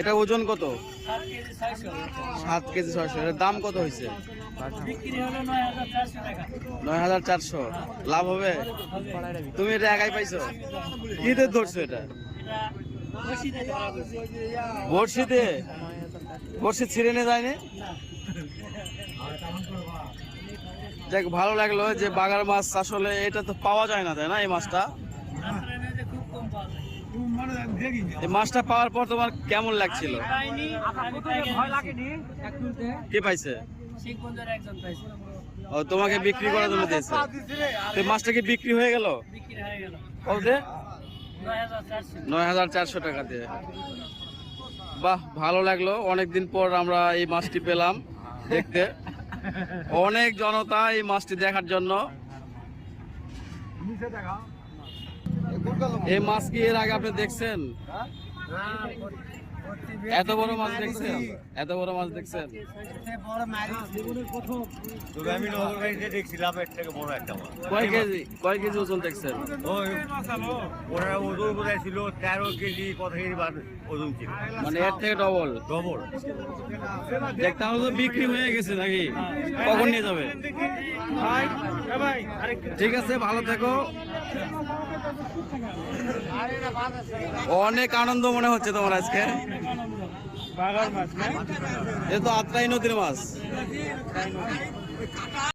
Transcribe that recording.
এটা ওজন কত? সাত কেজি ছয়শো। সাত এটার দাম কত হয়েছে নয় হাজার চারশো। লাভ হবে? তুমি এটা একাই পাইছো? কিতে ধরছো এটা। বড়শিতে? বড়শি ছিঁড়ে নিয়ে যায়নি? দেখ ভালো লাগল যে বাগার মাছ আসলে এটা তো পাওয়া যায় না, তাই না, এই মাছটা আপনার এনে খুব কম পাওয়া যায় এই মাছটা পাওয়ার পর তোমার কেমন লাগছিল? কে পাইছে? শিখবন্ধের একজন পাইছে। ও তোমাকে বিক্রি করার জন্য দিয়েছে। তো এই মাছটা কি বিক্রি হয়ে গেল? হয়ে? নয় হাজার চারশো। টাকা দিয়ে। বাহ ভালো লাগল। অনেকদিন পর আমরা এই মাছটি পেলাম দেখতে। অনেক জনতা এই মাছটি দেখার জন্য। এই মাছ কি এর আগে আপনি দেখছেন? এত বড় মাছ দেখছেন? এত বড় মাছ দেখছেন? তবে আমি নগরবাড়িতে দেখছিলাম এর থেকে বড় একটা মাছ। কয় কেজি কয় কেজি ওজন দেখছেন? ওজন বোধহয় ছিল? তেরো কেজি কত কেজি ওজন ছিল? মানে এর থেকে ডবল ডবল দেখ তাহলে তো বিক্রি হয়ে গেছে নাকি? কখন নিয়ে যাবে? ঠিক আছে ভালো থেকো। অনেক আনন্দ মনে হচ্ছে তোমার আজকে। মাছ এ তো আত্রাই নদীর মাছ।